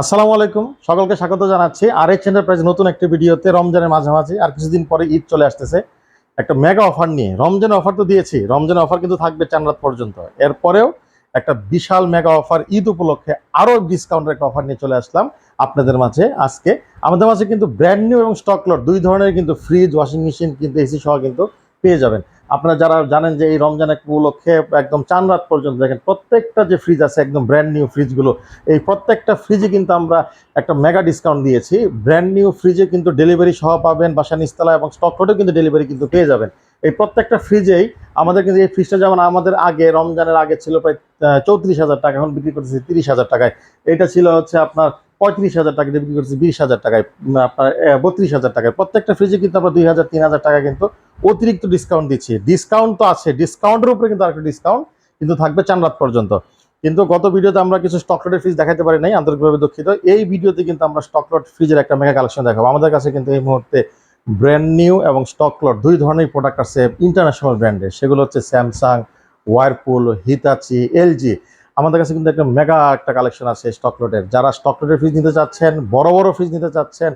আসসালামু আলাইকুম। সকলকে স্বাগত জানাচ্ছি। আর এইচ এন্টারপ্রাইজ নতুন একটি ভিডিওতে রমজানের মাঝামাঝি আর কিছুদিন পরে ঈদ চলে আসতেছে। একটা মেগা অফার নিয়ে। রমজানের অফার তো দিয়েছি। রমজানের অফার কিন্তু থাকবে চান রাত পর্যন্ত। এরপরেও একটা বিশাল মেগা অফার ঈদ উপলক্ষে আরও ডিসকাউন্টের একটা অফার নিয়ে চলে আসলাম আপনাদের মাঝে আজকে। আমাদের মাঝে কিন্তু ব্র্যান্ড নিউ এবং স্টক লট দুই ধরনের কিন্তু ফ্রিজ ওয়াশিং মেশিন কিন্তু এসি সহ কিন্তু পেয়ে যাবেন। আপনারা যারা জানেন যে এই রমজান উপলক্ষে একদম চান রাত পর্যন্ত দেখেন, প্রত্যেকটা যে ফ্রিজ আছে, একদম ব্র্যান্ড নিউ ফ্রিজগুলো এই প্রত্যেকটা ফ্রিজে কিন্তু আমরা একটা মেগা ডিসকাউন্ট দিয়েছি। ব্র্যান্ড নিউ ফ্রিজে কিন্তু ডেলিভারি সহ পাবেন বাসা নিস্তলা এবং স্টক লটেও কিন্তু ডেলিভারি কিন্তু পেয়ে যাবেন। এই প্রত্যেকটা ফ্রিজেই আমাদের কিন্তু এই ফ্রিজটা যেমন আমাদের আগে, রমজানের আগে ছিল প্রায় চৌত্রিশ হাজার টাকা, এখন বিক্রি করতেছি তিরিশ হাজার টাকায়। এটা ছিল হচ্ছে আপনার পঁয়ত্রিশ হাজার টাকা দিয়ে বিক্রি করতেছি, বিশ হাজার টাকায় আপনার বত্রিশ হাজার টাকায়। প্রত্যেকটা ফ্রিজে কিন্তু আমরা দুই হাজার, তিন হাজার টাকা কিন্তু অতিরিক্ত ডিসকাউন্ট দিচ্ছি। ডিসকাউন্ট তো আছে ডিসকাউন্টের উপরে কিন্তু আরেকটা ডিসকাউন্ট কিন্তু থাকবে চান রাত পর্যন্ত। কিন্তু গত ভিডিওতে আমরা কিছু স্টকলটের ফ্রিজ দেখাতে পারি নাই, আন্তরিকভাবে দুঃখিত। এই ভিডিওতে কিন্তু আমরা স্টকলট ফ্রিজের একটা মেগা কালেকশন দেখাবো। আমাদের কাছে কিন্তু এই মুহূর্তে ব্র্যান্ড নিউ এবং স্টকলট দুই ধরনের প্রোডাক্ট আছে ইন্টারন্যাশনাল ব্র্যান্ডের সেগুলো হচ্ছে স্যামসাং ওয়ারপুল হিতাচি এলজি আমাদের কাছে কিন্তু একটা মেগা একটা কালেকশন আছে স্টকলটের যারা স্টকলটের ফ্রিজ নিতে চাচ্ছেন, বড় বড় ফ্রিজ নিতে চাচ্ছেন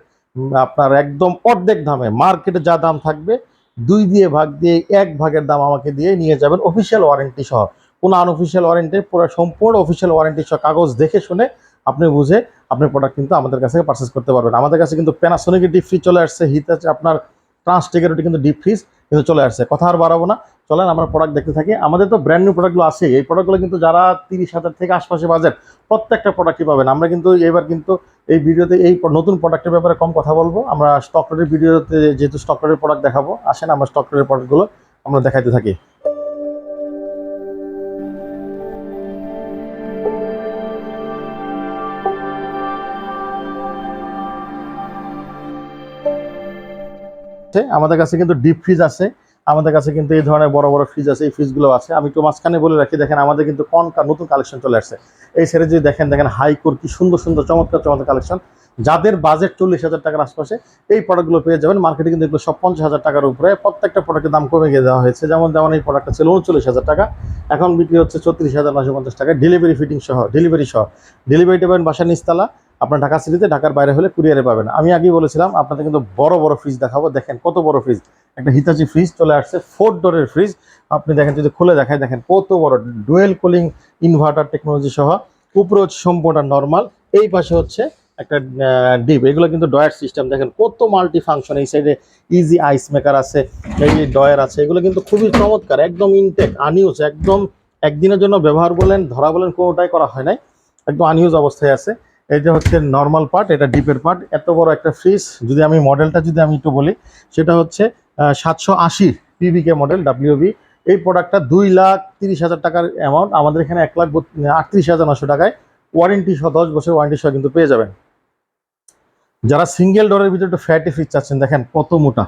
আপনার একদম অর্ধেক দামে মার্কেটে যা দাম থাকবে, দুই দিয়ে ভাগ দিয়ে এক ভাগের দাম আমাকে দিয়ে নিয়ে যাবেন অফিসিয়াল ওয়ারেন্টি সহ। কোনো আনঅফিসিয়াল ওয়ারেন্টি পুরো সম্পূর্ণ অফিসিয়াল ওয়ারেন্টি সহ কাগজ দেখে শুনে আপনি বুঝে আপনি প্রোডাক্ট কিন্তু আমাদের কাছে পারচেস করতে পারবেন। আমাদের কাছে কিন্তু প্যানাসোনিকের ডিপ ফ্রিজ চলে আসছে আছে আপনার ট্রান্সটেকেরটি কিন্তু ডিপ ফ্রিজ কিন্তু চলে আসছে। কথা আর বাড়াবো না চলেন, আমরা প্রোডাক্ট দেখতে থাকি। আমাদের তো ব্র্যান্ড নিউ প্রোডাক্টগুলো আছে এই প্রোডাক্টগুলো কিন্তু যারা তিরিশ হাজার থেকে আশপাশে বাজেট, প্রত্যেকটা প্রোডাক্টই পাবেন। আমরা কিন্তু এবার কিন্তু এই ভিডিওতে এই নতুন প্রোডাক্টের ব্যাপারে কম কথা বলব। আমরা স্টক লটের ভিডিওতে যেহেতু স্টক লটের প্রোডাক্ট দেখাবো, আসেন, আমরা স্টক লটের প্রোডাক্টগুলো আমরা দেখাইতে থাকি। আমাদের কাছে কিন্তু ডিপ ফ্রিজ আছে। আমাদের কাছে কিন্তু এই ধরনের বড় বড় ফ্রিজ আছে, এই ফ্রিজগুলো আছে। আমি একটু মাঝখানে বলে রাখি, দেখেন আমাদের কিন্তু কোন নতুন কালেকশন চলে আসছে। এই সেরে যদি দেখেন দেখেন হাইকোর কি সুন্দর সুন্দর, চমৎকার চমৎকার কালেকশন যাদের বাজেট চল্লিশ হাজার টাকার আশপাশে, এই প্রোডাক্টগুলো পেয়ে যাবেন। মার্কেটে কিন্তু এগুলো সব পঞ্চাশ হাজার টাকার উপরে প্রত্যেকটা প্রোডাক্টের দাম কমে গিয়ে দেওয়া হয়েছে। যেমন যেমন এই প্রোডাক্টটা ছিল উনচল্লিশ হাজার টাকা। এখন বিক্রি হচ্ছে ছত্রিশ হাজার নশো পঞ্চাশ টাকা। ডেলিভারি ফিটিং সহ ডেলিভারি সহ। ডেলিভারিটা পাবেন বাসা নিস্তালা আপনার ঢাকা সিটিতে, ঢাকার বাইরে হলে কুরিয়ারে পাবেন। আমি আগেই বলেছিলাম, আপনাদের কিন্তু বড় বড় ফ্রিজ দেখাবো। দেখেন কত বড় ফ্রিজ একটা হিতাচি ফ্রিজ চলে আসছে ফোর ডোরের ফ্রিজ আপনি দেখেন, যদি খুলে দেখায়, দেখেন কত বড়। ডুয়েল কুলিং ইনভার্টার টেকনোলজি সহ উপরে হচ্ছে সম্পূর্ণ নর্মাল এই পাশে হচ্ছে একটা ডিপ এগুলো কিন্তু ডয়ার সিস্টেম দেখেন কত মাল্টি ফাংশন এই সাইডে ইজি আইস মেকার আছে এই যে ডয়ার আছে। এগুলো কিন্তু খুবই চমৎকার, একদম ইনটেক আনইউজ একদম একদিনের জন্য ব্যবহার বলেন, ধরা বলেন, কোনোটাই করা হয় নাই। একদম আনইউজ অবস্থায় আছে। এই যে হচ্ছে নর্মাল পার্ট এটা ডিপের পার্ট এত বড় একটা ফ্রিজ যদি আমি মডেলটা যদি আমি একটু বলি, সেটা হচ্ছে সাতশো আশি পিবিকে মডেল ডাব্লিউবি এই প্রোডাক্টটা দুই লাখ তিরিশ হাজার টাকার অ্যামাউন্ট আমাদের এখানে এক লাখ আটত্রিশ হাজার নশো টাকায় ওয়ারেন্টি সহ দশ বছর ওয়ারেন্টি সহ কিন্তু পেয়ে যাবেন। যারা সিঙ্গেল ডোরের ভিতরে একটু ফ্যাটি ফ্রিজ চাচ্ছেন, দেখেন কত মোটা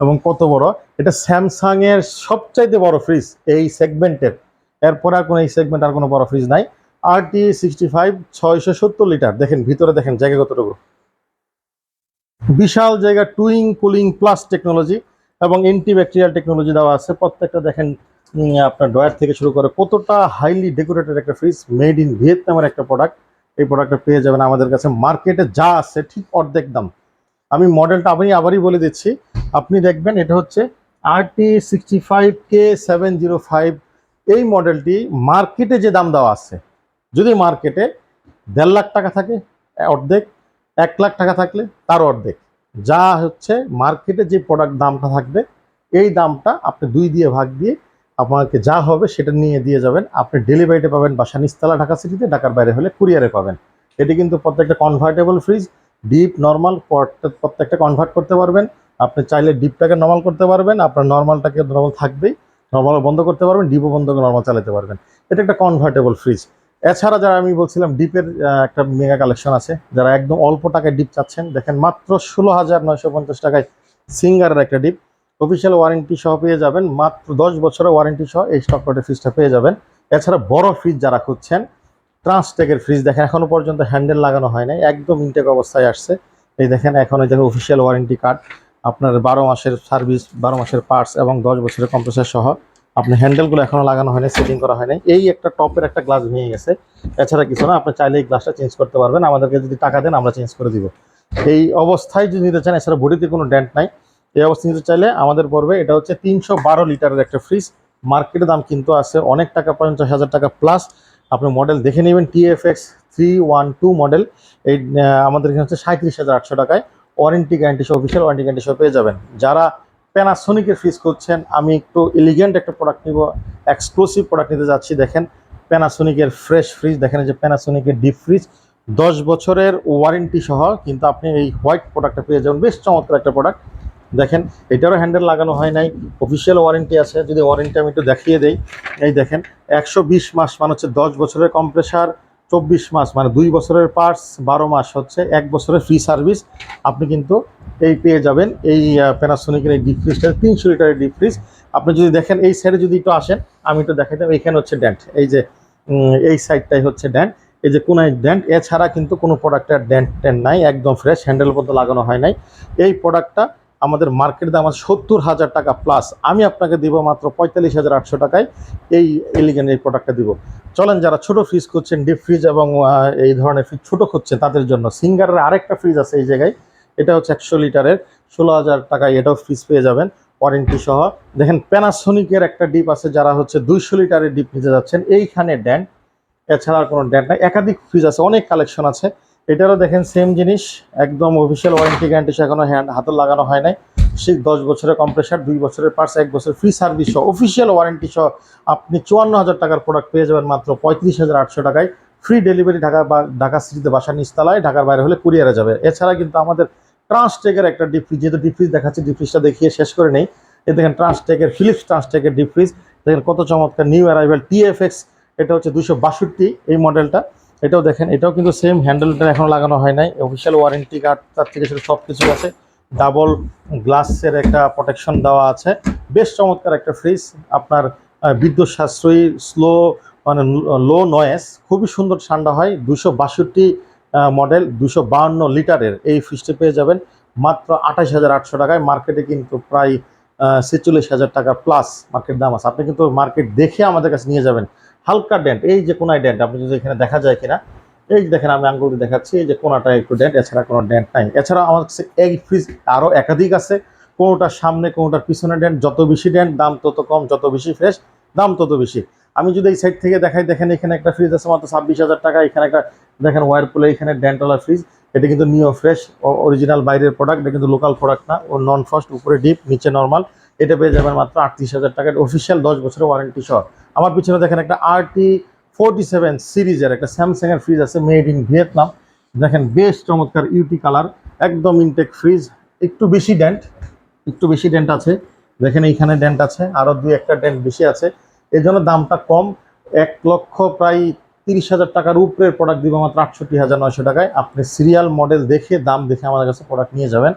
এবং কত বড়। এটা স্যামসাং এর সবচাইতে বড় ফ্রিজ এই সেগমেন্টের এরপরে আর কোনো এই সেগমেন্ট আর কোনো বড় ফ্রিজ নাই। আর টি সিক্সটি ফাইভ ছয়শো সত্তর লিটার দেখেন, ভিতরে দেখেন জায়গা কতটুকু। বিশাল জায়গা টুইং কুলিং প্লাস টেকনোলজি এবং অ্যান্টিব্যাকটেরিয়াল টেকনোলজি দেওয়া আছে। প্রত্যেকটা দেখেন আপনার ডয়ার থেকে শুরু করে কতটা হাইলি ডেকোরেটেড একটা ফ্রিজ মেড ইন ভিয়েতনামের একটা প্রোডাক্ট এই প্রোডাক্টটা পেয়ে যাবেন আমাদের কাছে। মার্কেটে যা আছে, ঠিক অর্ধেক দাম। আমি মডেলটা আমি আবারই বলে দিচ্ছি। আপনি দেখবেন, এটা হচ্ছে R T sixty five K seven zero five এই মডেলটি মার্কেটে যে দাম দেওয়া আছে যদি মার্কেটে দেড় লাখ টাকা থাকে অর্ধেক, এক লাখ টাকা থাকলে তার অর্ধেক। যা হচ্ছে মার্কেটে যে প্রোডাক্ট দামটা থাকবে, এই দামটা আপনি দুই দিয়ে ভাগ দিয়ে আপনাকে যা হবে সেটা নিয়ে দিয়ে যাবেন। আপনি ডেলিভারিতে পাবেন বাসা নিস্তালা ঢাকা সিটিতে ঢাকার বাইরে হলে কুরিয়ারে পাবেন। এটি কিন্তু প্রত্যেকটা কনভার্টেবল ফ্রিজ ডিপ নর্মাল প্রত্যেকটা কনভার্ট করতে পারবেন। আপনি চাইলে ডিপটাকে নর্মাল করতে পারবেন, আপনার নর্মালটাকে নর্মাল থাকবেই। নর্মাল বন্ধ করতে পারবেন ডিপও বন্ধ করে নর্মাল চালাতে পারবেন। এটা একটা কনভার্টেবল ফ্রিজ এছাড়া যারা আমি বলছিলাম ডিপের একটা মেগা কালেকশন আছে, যারা একদম অল্প টাকায় ডিপ চাচ্ছেন, দেখেন মাত্র ষোলো হাজার নয়শো পঞ্চাশ টাকায় সিঙ্গারের একটা ডিপ অফিসিয়াল ওয়ারেন্টি সহ পেয়ে যাবেন, মাত্র দশ বছরের ওয়ারেন্টি সহ এই স্টক ফ্রিজটা পেয়ে যাবেন। এছাড়া বড় ফ্রিজ যারা খুঁজছেন ট্রান্সটেকের ফ্রিজ দেখেন এখনও পর্যন্ত হ্যান্ডেল লাগানো হয় নাই, একদম ইনটেক অবস্থায় আসছে। এই দেখেন, এখন এই দেখেন অফিসিয়াল ওয়ারেন্টি কার্ড আপনার বারো মাসের সার্ভিস বারো মাসের পার্টস এবং দশ বছরের কম্প্রেসার সহ আপনি হ্যান্ডেলগুলো এখনও লাগানো হয়নি সেটিং করা হয়নি। এই একটা টপের একটা গ্লাস ভেঙে গেছে। এছাড়া কিছু না, আপনি চাইলে এই গ্লাসটা চেঞ্জ করতে পারবেন। আমাদেরকে যদি টাকা দেন, আমরা চেঞ্জ করে দিব। এই অবস্থায় যদি নিতে চান, এছাড়া বডিতে কোনো ডেন্ট নাই, এই অবস্থা নিতে চাইলে আমাদের পড়বে এটা হচ্ছে তিনশো বারো লিটারের একটা ফ্রিজ মার্কেটে দাম কিন্তু আছে অনেক টাকা, পঞ্চাশ হাজার টাকা প্লাস আপনি মডেল দেখে নেবেন TFX three one two model এই আমাদের এখানে হচ্ছে সাঁত্রিশ হাজার আটশো টাকায়। ওয়ারেন্টি গ্যারান্টি সহ অফিসিয়াল ওয়ারেন্টি গ্যারান্টি সহ পেয়ে যাবেন। যারা প্যানাসোনিকের ফ্রিজ করছেন। আমি একটু এলিগেন্ট একটা প্রোডাক্ট নিব এক্সক্লুসিভ প্রোডাক্ট নিতে যাচ্ছি। দেখেন প্যানাসোনিকের ফ্রেশ ফ্রিজ দেখেন যে প্যানাসোনিকের ডিপ ফ্রিজ দশ বছরের ওয়ারেন্টি সহ কিন্তু আপনি এই হোয়াইট প্রোডাক্টটা পেয়ে যাবেন। বেশ চমৎকার একটা প্রোডাক্ট দেখেন, এটারও হ্যান্ডেল লাগানো হয় নাই অফিসিয়াল ওয়ারেন্টি আছে। যদি ওয়ারেন্টি আমি একটু দেখিয়ে দেই, এই দেখেন, একশো বিশ মাস মানে হচ্ছে দশ বছরের কম্প্রেসার চব্বিশ মাস মানে দুই বছরের পার্টস বারো মাস হচ্ছে, এক বছরের ফ্রি সার্ভিস আপনি কিন্তু এই পেয়ে যাবেন এই প্যানাসোনিকের এই ডিপ ফ্রিজটা তিনশো লিটারের ডিপ ফ্রিজ আপনি যদি দেখেন এই সাইডে যদি একটু আসেন, আমি একটু দেখাই দেখাইতাম এইখানে হচ্ছে ড্যান্ট এই যে এই সাইডটাই হচ্ছে ড্যান্ট এই যে কোনায় ড্যান্ট এছাড়া কিন্তু কোনো প্রোডাক্টের ড্যান্ট ট্যান্ট নাই, একদম ফ্রেশ হ্যান্ডেল পর্যন্ত লাগানো হয় নাই। এই প্রোডাক্টটা আমাদের মার্কেট দাম আছে সত্তর হাজার টাকা প্লাস আমি আপনাকে দিব মাত্র পঁয়তাল্লিশ হাজার আটশো টাকায় এই এলিগেন এই প্রোডাক্টটা দিব। চলেন যারা ছোট ফ্রিজ করছেন ডিপ ফ্রিজ এবং এই ধরনের ফ্রিজ ছোটো করছেন তাদের জন্য সিঙ্গারের আরেকটা ফ্রিজ আছে এই জায়গায়। এটা হচ্ছে একশো লিটারের, ষোলো হাজার টাকায় এটাও ফ্রিজ পেয়ে যাবেন ওয়ারেন্টি সহ। দেখেন প্যানাসোনিকের একটা ডিপ আছে, যারা হচ্ছে দুইশো লিটারের ডিপ নিতে যাচ্ছেন, এইখানে ড্যান্ট এছাড়া আর কোনো ড্যান্ট নাই, একাধিক ফ্রিজ আছে, অনেক কালেকশন আছে। এটারও দেখেন সেম জিনিস, একদম অফিসিয়াল ওয়ারেন্টি গ্যারান্টি এখনও হ্যান্ড হাতে লাগানো হয় নাই। সেই দশ বছরের কম্প্রেসার দুই বছরের পার্টস এক বছর ফ্রি সার্ভিস সহ অফিসিয়াল ওয়ারেন্টি সহ আপনি চুয়ান্ন হাজার টাকার প্রোডাক্ট পেয়ে যাবেন মাত্র পঁয়ত্রিশ হাজার আটশো টাকায়। ফ্রি ডেলিভারি ঢাকা বা, ঢাকা সিটিতে বাসার নিচতলায়, ঢাকার বাইরে হলে কুরিয়ারে যাবে। এছাড়া কিন্তু আমাদের ট্রান্সটেকের একটা ডিপ ফ্রিজ যেহেতু ডিপ ফ্রিজ দেখাচ্ছে ডিপ ফ্রিজটা দেখিয়ে শেষ করে নেই। এ দেখেন ট্রান্সটেকের ফিলিপস ট্রান্সটেকের ডিফ্রিজ দেখেন কত চমৎকার নিউ অ্যারাইভেল টিএফএক্স এটা হচ্ছে দুশো বাষট্টি এই মডেলটা এটাও দেখেন, এটাও কিন্তু সেম হ্যান্ডেলটা এখনও লাগানো হয় নাই। অফিসিয়াল ওয়ারেন্টি কার্ড তার থেকে সেটা সব কিছু আছে। ডাবল গ্লাসের একটা প্রোটেকশন দেওয়া আছে। বেশ চমৎকার একটা ফ্রিজ আপনার বিদ্যুৎ সাশ্রয়ী স্লো মানে লো নয়েস খুবই সুন্দর ঠান্ডা হয়। দুশো বাষট্টি মডেল দুশো বাহান্ন লিটারের এই ফ্রিজটি পেয়ে যাবেন। মাত্র আঠাশ হাজার আটশো টাকায়। মার্কেটে কিন্তু প্রায় ছেচল্লিশ হাজার টাকা প্লাস মার্কেট দাম আছে। আপনি কিন্তু মার্কেট দেখে আমাদের কাছে নিয়ে যাবেন। হালকা ডেন্ট, এই যে কোনায় ডেন্ট, আপনি যদি এখানে দেখা যায় কিনা, এই যে দেখেন আমি আঙ্গুল দেখাচ্ছি, এই যে কোনাটায় একটু ডেন্ট, এছাড়া কোনো ডেন্ট নাই। এছাড়া আমার কাছে এই ফ্রিজ আরও একাধিক আছে, কোনোটার সামনে, কোনোটার পিছনে ডেন্ট, যত বেশি ডেন্ট, দাম তত কম, যত বেশি ফ্রেশ, দাম তত বেশি। আমি যদি এই সাইড থেকে দেখাই, দেখেন এখানে একটা ফ্রিজ আছে মাত্র ছাব্বিশ হাজার টাকা, এখানে একটা, দেখেন ওয়ারপুলে এখানে ডেন্টওয়ালা ফ্রিজ, এটা কিন্তু নিও ফ্রেশ অরিজিনাল বাইরের প্রোডাক্ট, এটা কিন্তু লোকাল প্রোডাক্ট না, ও নন ফ্রস্ট উপরে ডিপ, নিচে নর্মাল। এটা পেয়ে যাবেন মাত্র আটত্রিশ হাজার টাকার অফিসিয়াল দশ বছরের ওয়ারেন্টি সহ। আমার পিছনে দেখেন একটা আরটি ফোরটি সেভেন সিরিজের একটা স্যামসাংয়ের ফ্রিজ আছে মেড ইন ভিয়েতনাম দেখেন বেশ চমৎকার ইউটি কালার একদম ইনটেক ফ্রিজ একটু বেশি ডেন্ট একটু বেশি ডেন্ট আছে। দেখেন এইখানে ডেন্ট আছে আরও দুই একটা ডেন্ট বেশি আছে। এই জন্য দামটা কম, এক লক্ষ প্রায় তিরিশ হাজার টাকার উপরের প্রোডাক্ট দিব মাত্র আটষট্টি হাজার নয়শো টাকায়। আপনি সিরিয়াল মডেল দেখে, দাম দেখে আমাদের কাছে প্রোডাক্ট নিয়ে যাবেন।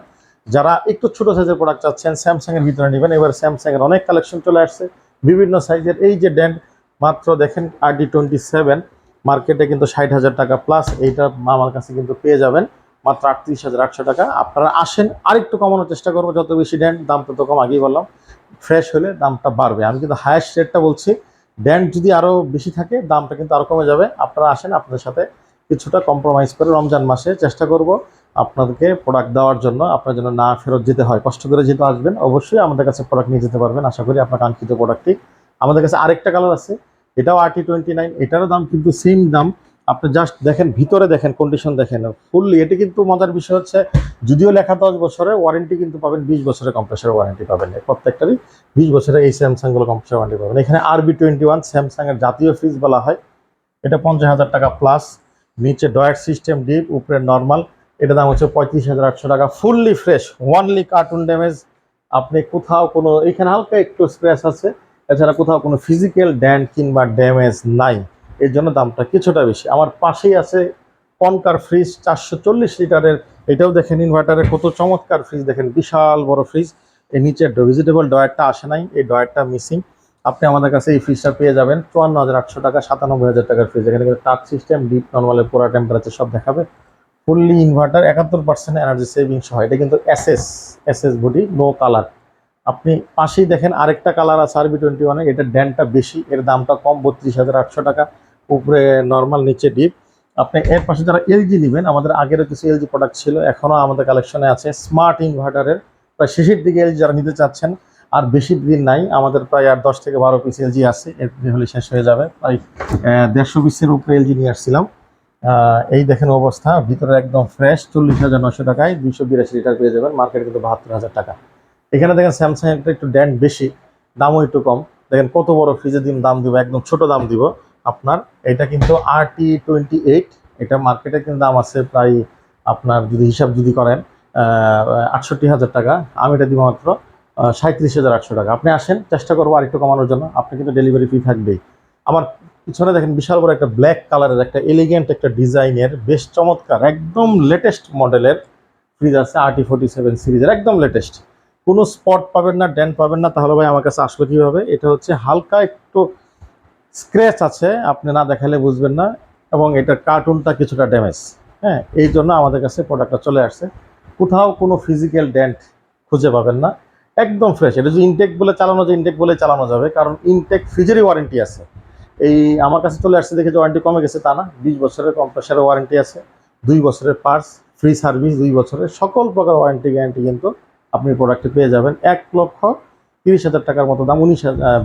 যারা একটু ছোট সাইজের প্রোডাক্ট চাচ্ছেন স্যামসাংয়ের ভিতরে নেবেন। এবার স্যামসাংয়ের অনেক কালেকশন চলে আসছে। বিভিন্ন সাইজের এই যে ড্যান্ড মাত্র দেখেন আর ডি টোয়েন্টি সেভেন মার্কেটে কিন্তু ষাট হাজার টাকা প্লাস এইটা আমার কাছে কিন্তু পেয়ে যাবেন। মাত্র আটত্রিশ হাজার আটশো টাকা। আপনারা আসেন, আরেকটু কমানোর চেষ্টা করব। যত বেশি ড্যান্ড দাম তত কম, আগেই বললাম ফ্রেশ হলে দামটা বাড়বে। আমি কিন্তু হায়েস্ট রেটটা বলছি। ড্যান্ড যদি আরও বেশি থাকে, দামটা কিন্তু আরও কমে যাবে। আপনারা আসেন, আপনাদের সাথে কিছুটা কম্প্রোমাইজ করে রমজান মাসে চেষ্টা করব। আপনাদেরকে প্রোডাক্ট দেওয়ার জন্য আপনার জন্য না ফেরত যেতে হয়। কষ্ট করে যেহেতু আসবেন, অবশ্যই আমাদের কাছে প্রোডাক্ট নিয়ে যেতে পারবেন। আশা করি আপনার কাঙ্ক্ষিত প্রোডাক্টটি আমাদের কাছে আরেকটা কালার আছে। এটাও আরটি টোয়েন্টি নাইন এটারও দাম কিন্তু সেম দাম। আপনি জাস্ট দেখেন, ভিতরে দেখেন কন্ডিশন দেখেন। ফুললি এটা কিন্তু মজার বিষয় হচ্ছে, যদিও লেখা দশ বছরের ওয়ারেন্টি কিন্তু পাবেন, বিশ বছরের কম্প্রেসার ওয়ারেন্টি পাবেন। প্রত্যেকটারই বিশ বছরের এই স্যামসাংগুলো কম্প্রেসার ওয়ারেন্টি পাবেন। এখানে আরবি টোয়েন্টি ওয়ান স্যামসাংয়ের জাতীয় ফ্রিজ বলা হয়। এটা পঞ্চাশ হাজার টাকা প্লাস নিচে ডয়েট সিস্টেম ডিপ উপরে নর্মাল এটা দাম হচ্ছে পঁয়ত্রিশ হাজার আটশো টাকা fully fresh only carton damage আপনি কোথাও কোনো, এখানে হালকা একটু স্ক্র্যাচ আছে, এছাড়া কোথাও কোনো ফিজিক্যাল ড্যান্ড কিংবা ড্যামেজ নাই। এর জন্য দামটা কিছুটা বেশি। আমার পাশেই আছে কনকার ফ্রিজ চারশো চল্লিশ লিটারের। এটাও দেখেন ইনভার্টারের কত চমৎকার ফ্রিজ দেখেন বিশাল বড় ফ্রিজ এর নিচে ভেজিটেবল ডয়ারটা আসে নাই, এই ডয়ারটা মিসিং আপনি আমাদের কাছে এই ফ্রিজটা পেয়ে যাবেন, চুয়ান্ন হাজার আটশো টাকা, সাতানব্বই হাজার টাকার ফ্রিজ এখানে টাচ সিস্টেম ডিপ নর্মালের পুরো টেম্পারেচার সব দেখাবে। ফুললি ইনভার্টার একাত্তর পার্সেন্ট এনার্জি সেভিংস হয় এটা কিন্তু SS SS body no colour আপনি পাশেই দেখেন আরেকটা কালার আছে আরবি টোয়েন্টি ওয়ানে এটা ড্যানটা বেশি, এর দামটা কম, বত্রিশ হাজার আটশো টাকা। উপরে নর্মাল নিচে ডিপ আপনি এর পাশে যারা এলজি নেবেন, আমাদের আগেরও কিছু এলজি প্রোডাক্ট ছিল, এখনও আমাদের কালেকশনে আছে স্মার্ট ইনভার্টারের প্রায় শেষের দিকে এলজি যারা নিতে চাচ্ছেন, আর বেশি দিন নাই, আমাদের প্রায় আর দশ থেকে বারো পিস এলজি আছে, এর হলে শেষ হয়ে যাবে। প্রায় দেড়শো পিসের উপরে এলজি নিয়ে আসছিলাম। এই দেখেন অবস্থা, ভিতরে একদম ফ্রেশ চল্লিশ হাজার নশো টাকায় দুইশো বিরাশি লিটার পেয়ে যাবেন মার্কেট কিন্তু বাহাত্তর হাজার টাকা। এখানে দেখেন স্যামসাং একটা একটু ড্যান্ড বেশি, দামও একটু কম। দেখেন কত বড় ফ্রিজের দিন দাম দিব, একদম ছোট দাম দিব আপনার। এটা কিন্তু আর টি টোয়েন্টি এইট এটা মার্কেটে কিন্তু দাম আছে প্রায় আপনার যদি হিসাব যদি করেন আটষট্টি হাজার টাকা। আমি এটা দিব মাত্র সাঁত্রিশ হাজার আটশো টাকা। আপনি আসেন, চেষ্টা করব আরেকটু কমানোর জন্য। আপনি কিন্তু ডেলিভারি ফি থাকবেই। আমার পিছনে দেখেন বিশাল বড় একটা ব্ল্যাক কালারের একটা এলিগেন্ট একটা ডিজাইনের বেশ চমৎকার, একদম লেটেস্ট মডেলের ফ্রিজ আছে আরটি ফোর্টি সেভেন সিরিজের একদম লেটেস্ট কোনো স্পট পাবেন না ড্যান পাবেন না, তাহলে ভাই আমার কাছে আসলে কীভাবে? এটা হচ্ছে হালকা একটু স্ক্র্যাচ আছে, আপনি না দেখালে বুঝবেন না, এবং এটার কার্টুনটা কিছুটা ড্যামেজ হ্যাঁ এই জন্য আমাদের কাছে প্রোডাক্টটা চলে আসছে। কোথাও কোনো ফিজিক্যাল ড্যান্ট খুঁজে পাবেন না, একদম ফ্রেশ এটা যদি ইনটেক বলে চালানো যায় ইনটেক বলে চালানো যাবে, কারণ ইনটেক ফ্রিজেরই ওয়ারেন্টি আছে। এই আমার কাছে চলে আসছে দেখে যে ওয়ারেন্টি কমে গেছে, তা না। বিশ বছরের কম্প্রেসারের ওয়ারেন্টি আছে, দুই বছরের পার্টস ফ্রি সার্ভিস দুই বছরের সকল প্রকার ওয়ারেন্টি গ্যারান্টি কিন্তু আপনি প্রোডাক্টে পেয়ে যাবেন। এক লক্ষ তিরিশ হাজার টাকার মতো দাম, উনিশ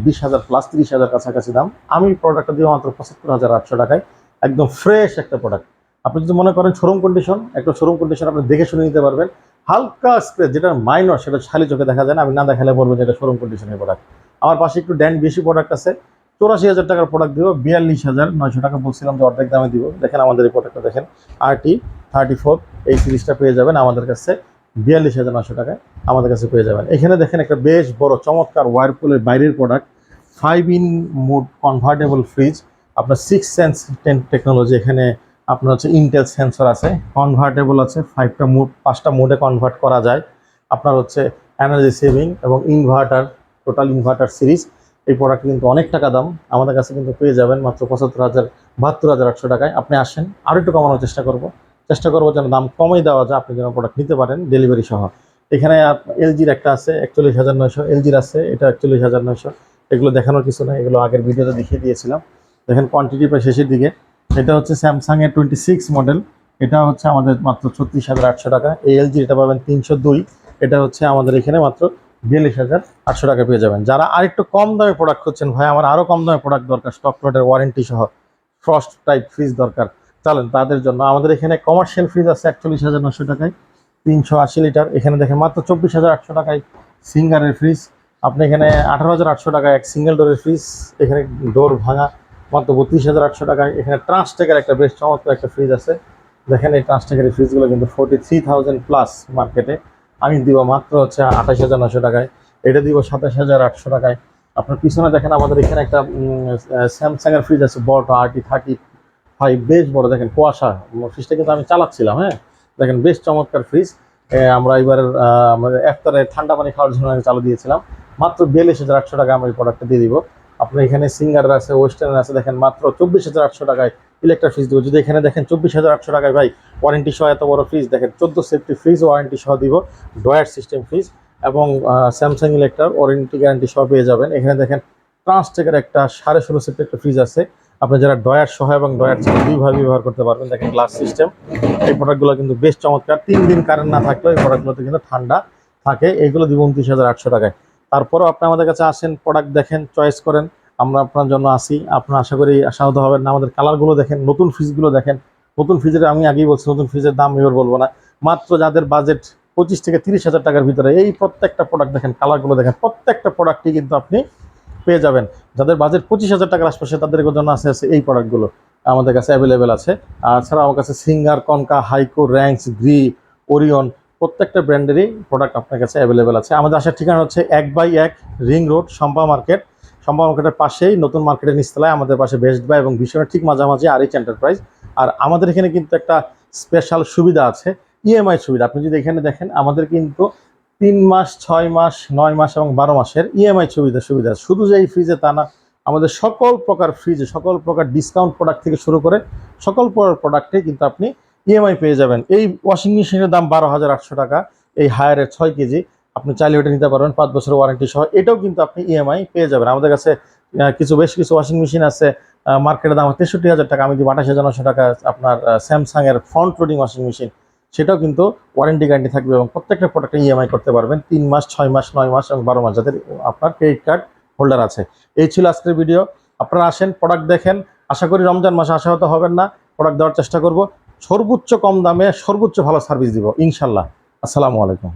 বিশ হাজার প্লাস তিরিশ হাজার কাছাকাছি দাম। আমি প্রোডাক্টটা দিয়ে মাত্র পঁচাত্তর হাজার আটশো টাকায়। একদম ফ্রেশ একটা প্রোডাক্ট আপনি যদি মনে করেন শোরুম কন্ডিশন একটা শোরুম কন্ডিশন আপনি দেখে শুনে নিতে পারবেন। হালকা স্প্রে যেটা মাইনর সেটা খালি চোখে দেখা যায় না। আমি না দেখালে বলব যে এটা শোরুম কন্ডিশনের প্রোডাক্ট আমার পাশে একটু ড্যান্ড বেশি প্রোডাক্ট আছে। চৌরাশি হাজার টাকার প্রোডাক্ট দিব, বিয়াল্লিশ হাজার নয়শো টাকা বলছিলাম যে অর্ধেক দামে দিব। দেখেন আমাদের এই প্রোডাক্টটা দেখেন আরটি থার্টি ফোর এই সিরিজটা পেয়ে যাবেন আমাদের কাছে বিয়াল্লিশ হাজার নশো টাকায় আমাদের কাছে পেয়ে যাবেন। এখানে দেখেন একটা বেশ বড় চমৎকার ওয়ারপুলের বাইরের product five in mode convertible fridge আপনার সিক্স সেন্স টেন টেকনোলজি এখানে আপনার হচ্ছে ইন্টেল সেন্সর আছে কনভার্টেবল আছে ফাইভটা মোড পাঁচটা মোডে কনভার্ট করা যায়। আপনার হচ্ছে এনার্জি সেভিং এবং ইনভার্টার টোটাল ইনভার্টার সিরিজ এই প্রোডাক্ট কিন্তু অনেক টাকা দাম। আমাদের কাছে কিন্তু পেয়ে যাবেন মাত্র পঁচাত্তর হাজার, বাহাত্তর হাজার আটশো টাকায়। আপনি আসেন আরও একটু কমানোর চেষ্টা করব। চেষ্টা করব যেন দাম কমই দেওয়া যায়, আপনি যেন প্রোডাক্ট নিতে পারেন ডেলিভারি সহ। এখানে এলজির একটা আছে, একচল্লিশ হাজার নয়শো। এলজির আছে, এটা একচল্লিশ হাজার নয়শো। এগুলো দেখানোর কিছু না এগুলো আগের ভিডিওতে দেখিয়ে দিয়েছিলাম। দেখেন কোয়ান্টিটি প্রায় শেষের দিকে। এটা হচ্ছে স্যামসাং এর টোয়েন্টি সিক্স মডেল এটা হচ্ছে আমাদের মাত্র ছত্রিশ হাজার আটশো টাকা। এই এলজি এটা পাবেন তিনশো দুই। এটা হচ্ছে আমাদের এখানে মাত্র বিয়াল্লিশ হাজার আটশো টাকা পেয়ে যাবেন। যারা আরেকটু কম দামে প্রোডাক্ট খুঁজছেন, ভাই, আমার আরও কম দামে প্রোডাক্ট দরকার স্টক লোডের ওয়ারেন্টি সহ ফ্রস্ট টাইপ ফ্রিজ দরকার। চলেন, তাদের জন্য আমাদের এখানে কমার্শিয়াল ফ্রিজ আছে একচল্লিশ হাজার নশো টাকায়, তিনশো আশি লিটার এখানে দেখেন মাত্র চব্বিশ হাজার আটশো টাকায় সিঙ্গারের ফ্রিজ আপনি এখানে আঠারো হাজার আটশো টাকায় এক সিঙ্গেল ডোরের ফ্রিজ এখানে ডোর ভাঙা, মাত্র বত্রিশ হাজার আটশো টাকায়। এখানে ট্রান্সটেকের একটা বেশ চমৎকার একটা ফ্রিজ আছে। দেখেন এই ট্রান্সটেকের ফ্রিজগুলো কিন্তু ফোর্টি থ্রি থাউজেন্ড প্লাস মার্কেটে আমি দিব মাত্র হচ্ছে আঠাশ হাজার নশো টাকায়। এটা দিব সাতাশ হাজার আটশো টাকায়। আপনার পিছনে দেখেন আমাদের এখানে একটা স্যামসাং এর ফ্রিজ আছে বড় আরটি থার্টি ফাইভ বেশ বড়। দেখেন কুয়াশা ফ্রিজটা কিন্তু আমি চালাচ্ছিলাম হ্যাঁ? দেখেন বেশ চমৎকার ফ্রিজ আমরা এবার একটারে ঠান্ডা পানি খাওয়ার জন্য চালু দিয়েছিলাম। মাত্র বিয়াল্লিশ হাজার আটশো টাকা আমি এই প্রোডাক্টটা দিয়ে দিব। আপনার এখানে সিঙ্গার আছে ওয়েস্টার্ন আছে, দেখেন মাত্র চব্বিশ হাজার আটশো টাকায় ইলেকট্রিক ফ্রিজ দিব। যদি এখানে দেখেন চব্বিশ হাজার আটশো টাকায় ভাই ওয়ারেন্টি সহ এত বড় ফ্রিজ দেখেন, চোদ্দ সেফটি ফ্রিজ ওয়ারেন্টি সহ দিব ডয়ার সিস্টেম ফ্রিজ এবং স্যামসাং ইলেকট্রার ওয়ারেন্টি গ্যারান্টি সহ পেয়ে যাবেন। এখানে দেখেন ট্রান্সটেকের একটা সাড়ে ষোলো সেফটি একটা ফ্রিজ আছে। আপনি যারা ডয়ার সহ এবং ডয়ার ছাড়া দুইভাবে ব্যবহার করতে পারবেন, দেখেন গ্লাস সিস্টেম এই প্রোডাক্টগুলো কিন্তু বেশ চমৎকার। তিন দিন কারেন্ট না থাকলেও এই প্রোডাক্টগুলোতে কিন্তু ঠান্ডা থাকে। এইগুলো দিব উনত্রিশ হাজার আটশো টাকায়। তারপরও আপনি আমাদের কাছে আসেন প্রোডাক্ট দেখেন চয়েস করেন। আমরা আপনার জন্য আসি। আপনার আশা করি আশাহত হবেন না। আমাদের কালারগুলো দেখেন, নতুন ফ্রিজগুলো দেখেন। নতুন ফ্রিজের আমি আগেই বলছি, নতুন ফ্রিজের দাম এবার বলব না। মাত্র যাদের বাজেট পঁচিশ থেকে তিরিশ হাজার টাকার ভিতরে, এই প্রত্যেকটা প্রোডাক্ট দেখেন কালারগুলো দেখেন, প্রত্যেকটা প্রোডাক্টই কিন্তু আপনি পেয়ে যাবেন। যাদের বাজেট পঁচিশ হাজার টাকার আশপাশে তাদের জন্য আছে আছে এই প্রোডাক্টগুলো আমাদের কাছে অ্যাভেলেবেল আছে। আর ছাড়া আমার কাছে Singer Konka Haiko Rangs Gree Orion প্রত্যেকটা ব্র্যান্ডেরই প্রোডাক্ট আপনার কাছে অ্যাভেলেবেল আছে। আমাদের আসার ঠিকানা হচ্ছে এক বাই এক রিং রোড সম্পা মার্কেট। সম্পা মার্কেটের পাশেই নতুন মার্কেটের নিচতলায় আমাদের পাশে বেস্ট বাই এবং ভীষণের ঠিক মাঝামাঝি আর এইচ এন্টারপ্রাইজ আর আমাদের এখানে কিন্তু একটা স্পেশাল সুবিধা আছে ইএমআই সুবিধা। আপনি যদি এখানে দেখেন, আমাদের কিন্তু তিন মাস, ছয় মাস, নয় মাস এবং বারো মাসের ইএমআই সুবিধা সুবিধা। আছে। শুধু যে এই ফ্রিজে তা না, আমাদের সকল প্রকার ফ্রিজে সকল প্রকার ডিসকাউন্ট প্রোডাক্ট থেকে শুরু করে সকল প্রকার প্রোডাক্টে কিন্তু আপনি ইএমআই পেয়ে যাবেন। এই ওয়াশিং মেশিনের দাম বারো হাজার আটশো টাকা, এই হায়ারের ছয় কেজি। আপনি চাইলে ওটা নিতে পারবেন, পাঁচ বছরের ওয়ারেন্টি সহ। এটাও কিন্তু আপনি ইএমআই পেয়ে যাবেন। আমাদের কাছে কিছু, বেশ কিছু ওয়াশিং মেশিন আছে মার্কেটের দাম তেষট্টি হাজার টাকা। আমি দিব আঠাশ হাজার নশো টাকা, আপনার স্যামসাং এর ফ্রন্ট লোডিং ওয়াশিং মেশিন সেটাও কিন্তু ওয়ারেন্টি গ্যারান্টি থাকবে এবং প্রত্যেকটা প্রোডাক্টে ইএমআই করতে পারবেন। তিন মাস, ছয় মাস, নয় মাস এবং বারো মাস যাদের আপনার ক্রেডিট কার্ড হোল্ডার আছে। এই ছিল আজকের ভিডিও আপনারা আসেন প্রোডাক্ট দেখেন। আশা করি রমজান মাসে আশাহত হবেন না। প্রোডাক্ট দেওয়ার চেষ্টা করব। সর্বোচ্চ কম দামে সর্বোচ্চ ভালো সার্ভিস দিব, ইনশাল্লাহ। আসসালামু আলাইকুম।